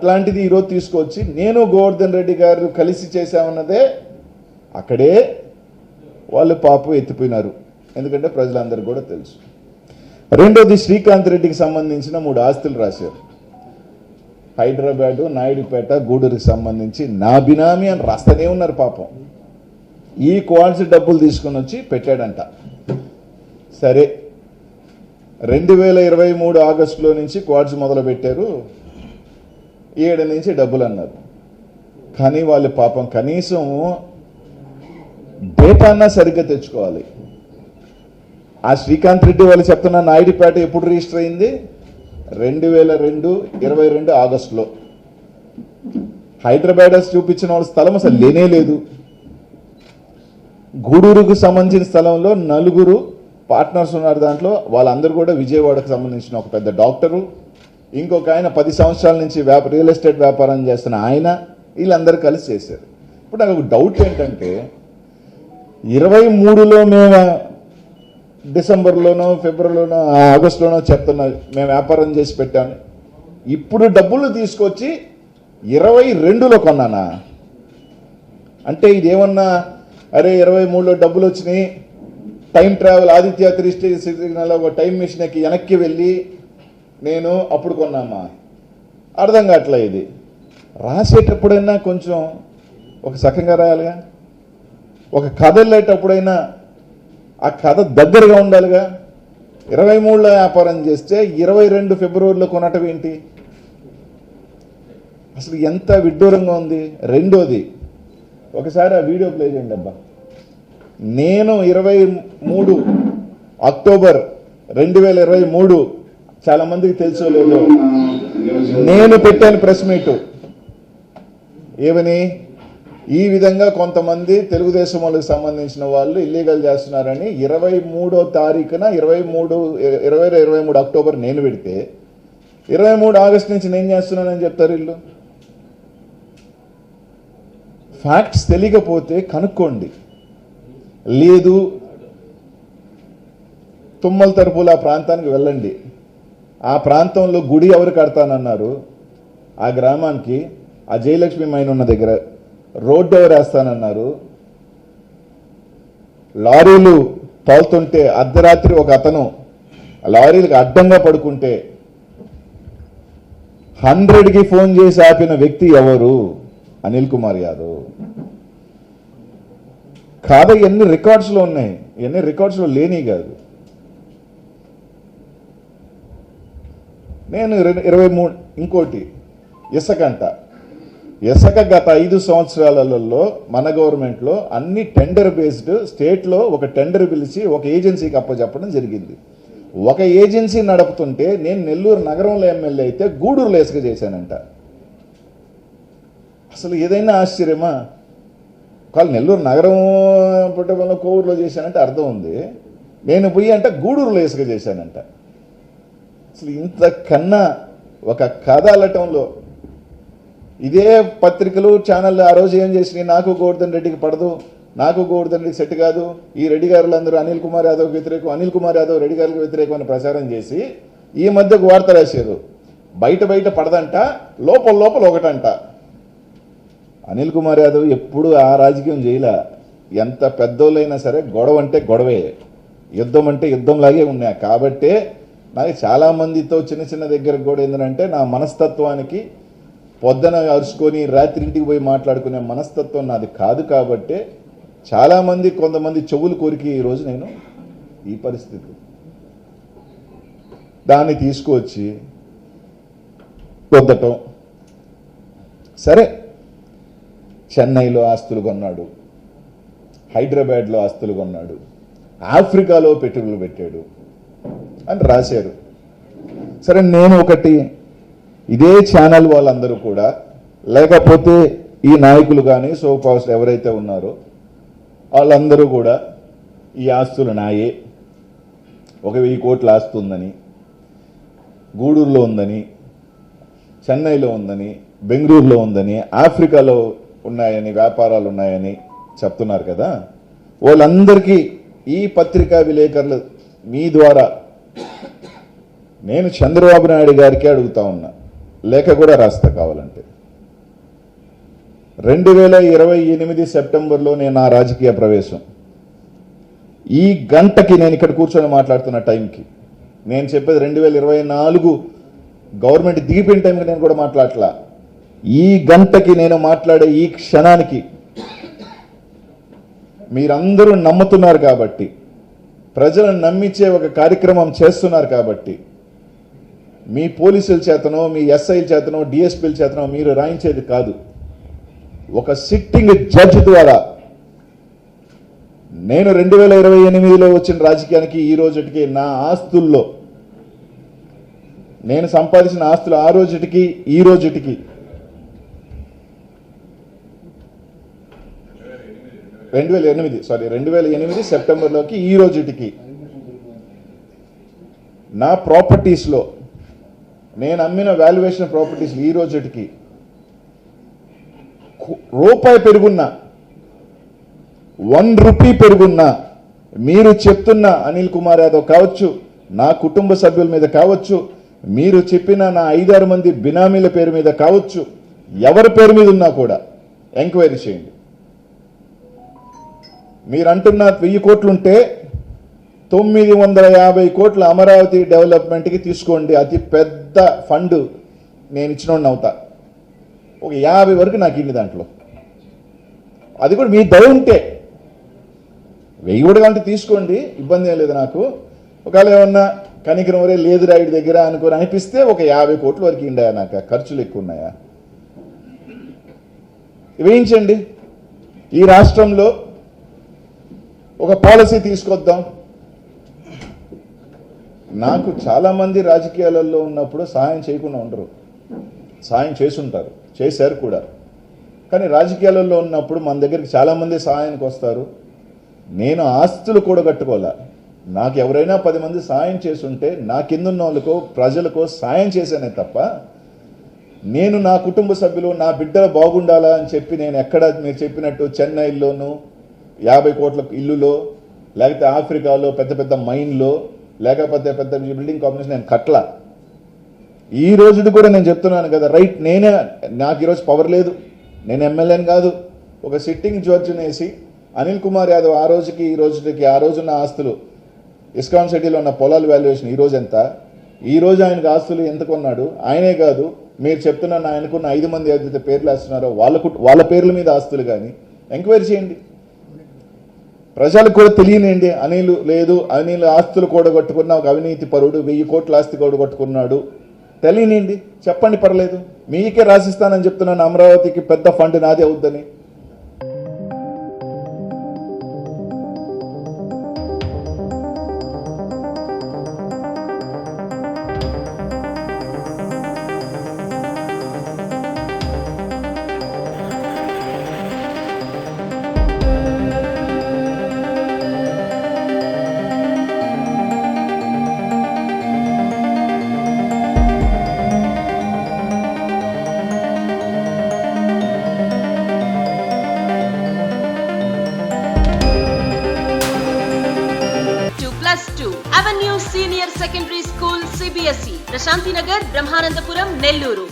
అట్లాంటిది ఈరోజు తీసుకొచ్చి నేను గోవర్ధన్ రెడ్డి గారు కలిసి చేశామన్నదే అక్కడే వాళ్ళు పాపం ఎత్తిపోయినారు. ఎందుకంటే ప్రజలందరికీ కూడా తెలుసు. రెండోది శ్రీకాంత్ రెడ్డికి సంబంధించిన మూడు ఆస్తులు రాశారు. హైదరాబాదు నాయుడుపేట గూడూరుకి సంబంధించి నా బినామీ అని రాస్తూనే ఉన్నారు పాపం. ఈ క్వాల్స్ డబ్బులు తీసుకొని వచ్చి పెట్టాడంట. సరే రెండు వేల ఇరవై మూడు ఆగస్టులో నుంచి క్వాడ్స్ మొదలు పెట్టారు ఏడు నుంచి డబ్బులు అన్నారు. కానీ వాళ్ళు పాపం కనీసం డేటా అన్నా సరిగ్గా తెచ్చుకోవాలి. ఆ శ్రీకాంత్ రెడ్డి వాళ్ళు చెప్తున్న నాయుడిపేట ఎప్పుడు రిజిస్టర్ అయింది? రెండు వేల రెండు ఇరవై రెండు ఆగస్టులో. హైదరాబాద్ చూపించిన వాళ్ళ స్థలం అసలు లేనే లేదు. గూడూరుకు సంబంధించిన స్థలంలో నలుగురు పార్ట్నర్స్ ఉన్నారు దాంట్లో. వాళ్ళందరూ కూడా విజయవాడకు సంబంధించిన ఒక పెద్ద డాక్టరు. ఇంకొక ఆయన పది సంవత్సరాల నుంచి వ్యాప రియల్ ఎస్టేట్ వ్యాపారం చేస్తున్న ఆయన వీళ్ళందరూ కలిసి చేశారు. ఇప్పుడు నాకు ఒక డౌట్ ఏంటంటే ఇరవై మూడులో మేము డిసెంబర్లోనో ఫిబ్రవరిలోనో ఆగస్టులోనో చెప్తున్నా మేము వ్యాపారం చేసి పెట్టాను ఇప్పుడు డబ్బులు తీసుకొచ్చి ఇరవై రెండులో కొన్నానా? అంటే ఇదేమన్నా అరే ఇరవై మూడులో డబ్బులు వచ్చినాయి time travel Aditya three signal ఒక టైం మిషన్కి వెనక్కి వెళ్ళి నేను అప్పుడు కొన్నామా? అర్థం కావట్లే ఇది. రాసేటప్పుడైనా కొంచెం ఒక సఖంగా రాయాలిగా? ఒక కథ వెళ్ళేటప్పుడైనా ఆ కథ దగ్గరగా ఉండాలిగా? ఇరవై మూడులో వ్యాపారం చేస్తే ఇరవై రెండు ఫిబ్రవరిలో కొనటం ఏంటి? అసలు ఎంత విడ్డూరంగా ఉంది. రెండోది ఒకసారి ఆ వీడియో ప్లే చేయండి అబ్బా. నేను ఇరవై మూడు అక్టోబర్ రెండు వేల ఇరవై మూడు చాలా మందికి తెలుసో లేదో. నేను పెట్టాను ప్రెస్ మీట్. ఏమని? ఈ విధంగా కొంతమంది తెలుగుదేశం వాళ్ళకి సంబంధించిన వాళ్ళు ఇల్లీగల్ చేస్తున్నారని ఇరవై మూడో తారీఖున ఇరవై మూడు ఇరవై ఇరవై మూడు అక్టోబర్ నేను పెడితే ఇరవై మూడు ఆగస్ట్ నుంచి నేను చేస్తున్నానని చెప్తారు వీళ్ళు. ఫ్యాక్ట్స్ తెలియకపోతే కనుక్కోండి. లేదు తుమ్మల తరపుల ఆ ప్రాంతానికి వెళ్ళండి. ఆ ప్రాంతంలో గుడి ఎవరు కడతానన్నారు? ఆ గ్రామానికి ఆ జయలక్ష్మి మైన్ ఉన్న దగ్గర రోడ్డు ఎవరు వేస్తానన్నారు? లారీలు తోలుతుంటే అర్ధరాత్రి ఒక అతను లారీలకు అడ్డంగా పడుకుంటే హండ్రెడ్కి ఫోన్ చేసి ఆపిన వ్యక్తి ఎవరు? అనిల్ కుమార్ యాదవ్. కాదా ఎన్ని రికార్డ్స్లో ఉన్నాయి? ఎన్ని రికార్డ్స్లో లేని కాదు. నేను ఇరవై మూడు ఇంకోటి ఇసకంట. ఇసక గత ఐదు సంవత్సరాలలో మన గవర్నమెంట్లో అన్ని టెండర్ బేస్డ్ స్టేట్లో ఒక టెండర్ పిలిచి ఒక ఏజెన్సీకి అప్పచెప్పడం జరిగింది. ఒక ఏజెన్సీ నడుపుతుంటే నేను నెల్లూరు నగరంలో ఎమ్మెల్యే అయితే గూడూరులో ఇసుక చేశానంట. అసలు ఏదైనా ఆశ్చర్యమా? కాదు నెల్లూరు నగరం పుట్టడంలో కోవూరులో చేశానంటే అర్థం ఉంది. నేను పోయి అంటే గూడూరులో ఇసుక చేశానంట. అసలు ఇంతకన్నా ఒక కథ అల్లటంలో. ఇదే పత్రికలు ఛానళ్ళు ఆ రోజు ఏం చేసినాయి? నాకు గోవర్ధన్ రెడ్డికి పడదు నాకు గోవర్ధన్ రెడ్డి సెట్ కాదు. ఈ రెడ్డి గారులందరూ అనిల్ కుమార్ యాదవ్ వ్యతిరేకం అనిల్ కుమార్ యాదవ్ రెడ్డి గారికి వ్యతిరేకం అని ప్రచారం చేసి ఈ మధ్య ఒక వార్త రాశారు. బయట బయట పడదంట లోపల లోపల ఒకటంట. అనిల్ కుమార్ యాదవ్ ఎప్పుడు ఆ రాజకీయం చేయలే. ఎంత పెద్దోళ్ళైనా సరే గొడవ అంటే గొడవే. యుద్ధం అంటే యుద్ధంలాగే ఉన్నాయి. కాబట్టే నాకు చాలామందితో చిన్న చిన్న దగ్గరకు కూడా ఏంటంటే నా మనస్తత్వానికి పొద్దున అరుచుకొని రాత్రి ఇంటికి పోయి మాట్లాడుకునే మనస్తత్వం నాది కాదు కాబట్టే చాలామంది కొంతమంది చెవులు కోరిక ఈరోజు నేను ఈ పరిస్థితి. దాన్ని తీసుకువచ్చి పొద్దటం. సరే చెన్నైలో ఆస్తులు కొన్నాడు. హైదరాబాద్లో ఆస్తులు కొన్నాడు. ఆఫ్రికాలో పెట్టుబడులు పెట్టాడు. అని రాశారు. సరే నేను ఒకటి ఇదే ఛానల్ వాళ్ళందరూ కూడా లేకపోతే ఈ నాయకులు కానీ సోప్ హౌస్ ఎవరైతే ఉన్నారో వాళ్ళందరూ కూడా ఈ ఆస్తులు నాయే. ఒక వెయ్యి కోట్ల ఆస్తు ఉందని గూడూరులో ఉందని చెన్నైలో ఉందని బెంగళూరులో ఉందని ఆఫ్రికాలో ఉన్నాయని వ్యాపారాలు ఉన్నాయని చెప్తున్నారు కదా. వాళ్ళందరికీ ఈ పత్రికా విలేకరులు మీ ద్వారా నేను చంద్రబాబు నాయుడు గారికి అడుగుతా ఉన్నా. లేఖ కూడా రాస్తా కావాలంటే. రెండు వేల ఇరవై ఎనిమిది సెప్టెంబర్లో నేను నా రాజకీయ ప్రవేశం. ఈ గంటకి నేను ఇక్కడ కూర్చొని మాట్లాడుతున్న టైంకి. నేను చెప్పేది రెండు వేల ఇరవై నాలుగు గవర్నమెంట్ దిగిపోయిన టైంకి నేను కూడా మాట్లాడలా ఈ గంటకి నేను మాట్లాడే ఈ క్షణానికి మీరందరూ నమ్ముతున్నారు కాబట్టి ప్రజలను నమ్మించే ఒక కార్యక్రమం చేస్తున్నారు కాబట్టి మీ పోలీసుల చేతనో మీ ఎస్ఐల చేతనో డిఎస్పీల చేతనో మీరు రాయించేది కాదు. ఒక సిట్టింగ్ జడ్జ్ ద్వారా నేను రెండు వేల ఇరవై ఎనిమిదిలో వచ్చిన రాజకీయానికి ఈ రోజుటికి నా ఆస్తుల్లో నేను సంపాదించిన ఆస్తులు ఆ రోజుటికి ఈ రోజుటికి రెండు వేల ఎనిమిది సారీ రెండు వేల ఎనిమిది సెప్టెంబర్లోకి ఈ రోజుటికి నా ప్రాపర్టీస్లో నేను అమ్మిన వాల్యుయేషన్ ప్రాపర్టీస్ ఈ రోజుకి రూపాయి పెరుగున్నా వన్ రూపీ పెరుగున్నా మీరు చెప్తున్న అనిల్ కుమార్ యాదవ్ కావచ్చు నా కుటుంబ సభ్యుల మీద కావచ్చు మీరు చెప్పిన నా ఐదారు మంది బినామీల పేరు మీద కావచ్చు ఎవరి పేరు మీద ఉన్నా కూడా ఎంక్వైరీ చేయండి. మీరు అంటున్న వెయ్యి కోట్లుంటే తొమ్మిది వందల యాభై కోట్ల అమరావతి డెవలప్మెంట్కి తీసుకోండి. అతి పెద్ద ఫండ్ నేను ఇచ్చినోడిని అవుతా. ఒక యాభై వరకు నాకు ఇన్ని దాంట్లో. అది కూడా మీ దయ ఉంటే. వెయ్యి కూడా కంటే తీసుకోండి ఇబ్బంది ఏం లేదు నాకు. ఒకవేళ ఏమన్నా కనికరం వరే లేదు రాయుడి దగ్గర అనుకుని అనిపిస్తే ఒక యాభై కోట్ల వరకు ఇండాయా నాకు. ఖర్చులు ఎక్కువ ఉన్నాయా? వేయించండి. ఈ రాష్ట్రంలో ఒక పాలసీ తీసుకొద్దాం. నాకు చాలామంది రాజకీయాలలో ఉన్నప్పుడు సహాయం చేయకుండా ఉండరు. సహాయం చేసుంటారు చేశారు కూడా. కానీ రాజకీయాలలో ఉన్నప్పుడు మన దగ్గరికి చాలామంది సహాయానికి వస్తారు. నేను ఆస్తులు కూడగట్టుకోలే నాకు ఎవరైనా పది మంది సాయం చేసుంటే నా కిందున్న వాళ్ళకో ప్రజలకో సాయం చేశానే తప్ప నేను నా కుటుంబ సభ్యులు నా బిడ్డలు బాగుండాలా అని చెప్పి నేను ఎక్కడ మీరు చెప్పినట్టు చెన్నైలోను యాభై కోట్ల ఇల్లులో లేకపోతే ఆఫ్రికాలో పెద్ద పెద్ద మైన్లో లేకపోతే పెద్ద బిల్డింగ్ కాంబినేషన్ నేను కట్ల ఈ రోజుది కూడా నేను చెప్తున్నాను కదా రైట్ నేనే నాకు ఈరోజు పవర్ లేదు. నేను ఎమ్మెల్యేని కాదు. ఒక సిట్టింగ్ జడ్జిని అనిల్ కుమార్ యాదవ్ ఆ రోజుకి ఈ రోజుకి ఆ రోజున్న ఆస్తులు ఇస్కాన్ సిటీలో ఉన్న పొలాల వాల్యుయేషన్ ఈ రోజు ఎంత? ఈ రోజు ఆయనకు ఆస్తులు ఎంత కొన్నాడు? ఆయనే కాదు మీరు చెప్తున్న ఆయనకున్న ఐదు మంది ఏదైతే పేర్లు వేస్తున్నారో వాళ్ళ వాళ్ళ పేర్ల మీద ఆస్తులు కానీ ఎంక్వైరీ చేయండి. ప్రజలకు కూడా తెలియనండి అనిల్ లేదు. అనిల్ ఆస్తులు కూడగొట్టుకున్న ఒక అవినీతి పరుడు వెయ్యి కోట్ల ఆస్తి కూడగొట్టుకున్నాడు. తెలియనండి చెప్పండి పర్లేదు. మీకే రాసిస్తానని చెప్తున్నాను అమరావతికి పెద్ద ఫండ్ నాదే అవుద్దని. Secondary school CBSE Prashanti Nagar Brahmanandapuram Nellore.